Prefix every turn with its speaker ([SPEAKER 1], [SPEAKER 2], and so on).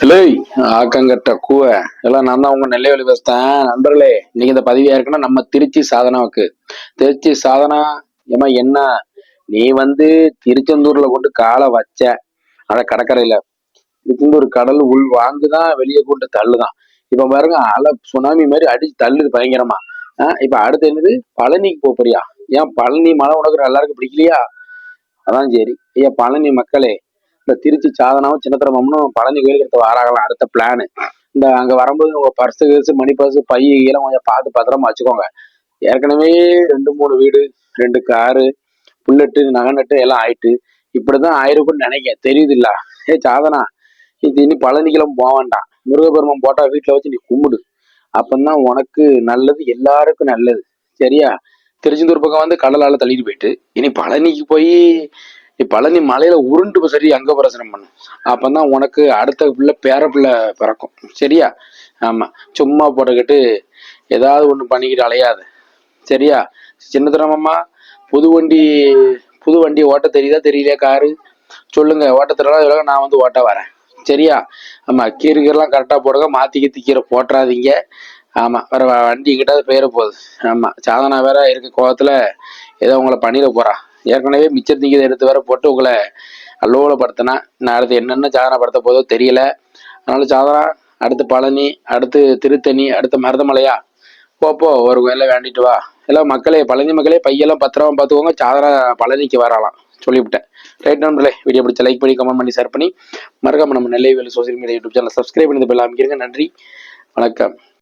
[SPEAKER 1] Hello ஆக்கங்கட்ட கூவ. எல்லாம் நான் தான் உங்க நெல்லைவெளி பேசுறேன். நண்பர்களே இன்னைக்கு இந்த பதவியா இருக்குன்னா நம்ம திருச்சி சாதனாவுக்கு. திருச்சி சாதனா ஏமா என்ன? நீ வந்து திருச்செந்தூர்ல கொண்டு காலை வச்ச. அட கடற்கரையில. திருச்செந்தூர் கடல் உள் வாங்குதான் வெளியே கொண்டு தள்ளுதான். இப்ப பாருங்க அலை சுனாமி மாதிரி அடிச்சு தள்ளுது பயங்கரமா. ஆஹ் இப்ப அடுத்து என்னது? பழனிக்கு போறியா? ஏன் பழனி மழை உனக்கு எல்லாருக்கும் பிடிக்கலையா? அதான் சரி. ஐயா பழனி மக்களே இந்த திருச்சி சாதனாவும் சின்னத்திரமும் பழனி கோயிலுக்கு எடுத்து வாராகலாம் அடுத்த பிளானு இந்த அங்க வரும்போது உங்க பர்ஸு கிர்ஸு மணி பர்ஸு பைய இதெல்லாம் கொஞ்சம் பார்த்து பத்திரமா வச்சுக்கோங்க. ஏற்கனவே ரெண்டு மூணு வீடு ரெண்டு காரு புல்லட்டு நகை நட்டு எல்லாம் ஆயிட்டு. இப்படிதான் ஆயிருக்கும்னு நினைக்க தெரியுது இல்ல ஏ சாதனா இது இனி பழனிக்கெல்லாம் போக வேண்டாம். முருகபெருமன் போட்டா வீட்டுல வச்சு நீ கும்பிடு. அப்பந்தான் உனக்கு நல்லது எல்லாருக்கும் நல்லது. சரியா? திருச்செந்தூர் பக்கம் வந்து கடலால தள்ளிட்டு போயிட்டு இனி பழனிக்கு போய் நீ பழனி மலையில உருண்டு சரி அங்க பிரசனம் பண்ணு. அப்பந்தான் உனக்கு அடுத்த பிள்ளை பேர பிள்ளை பிறக்கும். சரியா? ஆமா. சும்மா போட்டுக்கிட்டு ஏதாவது ஒண்ணு பண்ணிக்கிட்டு அலையாது. சரியா? சின்னத்தனமாம்மா புது வண்டி புது வண்டி ஓட்ட தெரியுதா? தெரியலையா காரு? சொல்லுங்க. ஓட்ட இவ்வளோ நான் வந்து ஓட்ட வரேன். சரியா? ஆமா. கீரை கரெக்டாக போடுங்க. மாத்தி கீத்தி கீரை போட்டுறாதீங்க. ஆமா. வேற வண்டி கிட்ட போயிட போகுது. ஆமா. சாதனா வேற இருக்க கோவத்துல. ஏதோ உங்களை பண்ணிட போறா. ஏற்கனவே மிச்சம் திங்கிறத எடுத்து வேற போட்டு உங்களை அல்லோலப்படுத்தினா நான் அடுத்து என்னென்ன சாதனை படுத்த போதோ தெரியல. அதனால சாதனா அடுத்து பழனி அடுத்து திருத்தணி அடுத்து மருதமலையா? போப்போ ஒரு வேலை வேண்டிட்டு வா. எல்லாம் மக்களே பழனி மக்களே பையெல்லாம் பத்திரமா பார்த்துக்கோங்க. சாதனா பழனிக்கு வரலாம் சொல்லிவிட்டேன். ரைட் நண்பர்களே வீடியோ பிடிச்ச லைக் பண்ணி கமெண்ட் பண்ணி ஷேர் பண்ணி மறக்காம நம்ம Nellai Velu social media YouTube channel subscribe பண்ணி பெல்லாம் அமைக்கிறீங்க நன்றி. வணக்கம்.